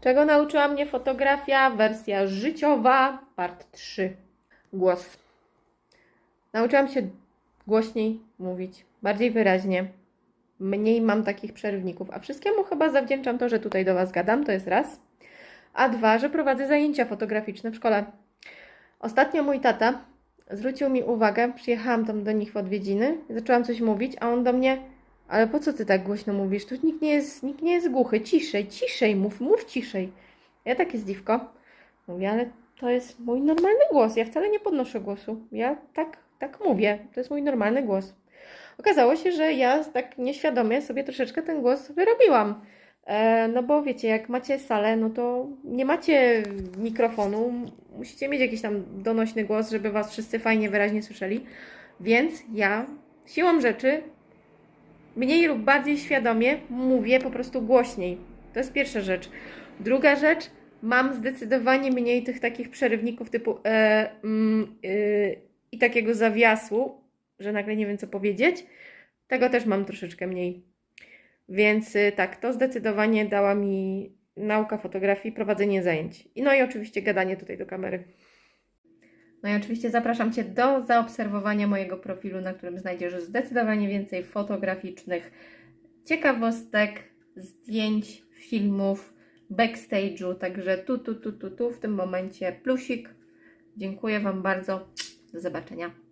Czego nauczyła mnie fotografia? Wersja życiowa, part 3. Głos. Nauczyłam się głośniej mówić, bardziej wyraźnie. Mniej mam takich przerywników, a wszystkiemu chyba zawdzięczam to, że tutaj do Was gadam, to jest raz. A dwa, że prowadzę zajęcia fotograficzne w szkole. Ostatnio mój tata zwrócił mi uwagę, przyjechałam tam do nich w odwiedziny, zaczęłam coś mówić, a on do mnie, ale po co ty tak głośno mówisz? Tu nikt nie jest, nikt nie jest głuchy, ciszej, ciszej mów, mów ciszej. Ja takie zdziwko. Mówię, ale to jest mój normalny głos, ja wcale nie podnoszę głosu. Ja tak, tak mówię, to jest mój normalny głos. Okazało się, że ja tak nieświadomie sobie troszeczkę ten głos wyrobiłam. E, no bo wiecie, jak macie salę, no to nie macie mikrofonu, musicie mieć jakiś tam donośny głos, żeby was wszyscy fajnie, wyraźnie słyszeli. Więc ja siłą rzeczy mniej lub bardziej świadomie mówię po prostu głośniej. To jest pierwsza rzecz. Druga rzecz, mam zdecydowanie mniej tych takich przerywników typu e, mm, y, i takiego zawiasu, że nagle nie wiem co powiedzieć. Tego też mam troszeczkę mniej. Więc y, tak, to zdecydowanie dała mi nauka fotografii, prowadzenie zajęć. No i oczywiście gadanie tutaj do kamery. No i oczywiście zapraszam Cię do zaobserwowania mojego profilu, na którym znajdziesz zdecydowanie więcej fotograficznych ciekawostek, zdjęć, filmów, backstage'u. Także tu, tu, tu, tu, tu w tym momencie plusik. Dziękuję Wam bardzo. Do zobaczenia.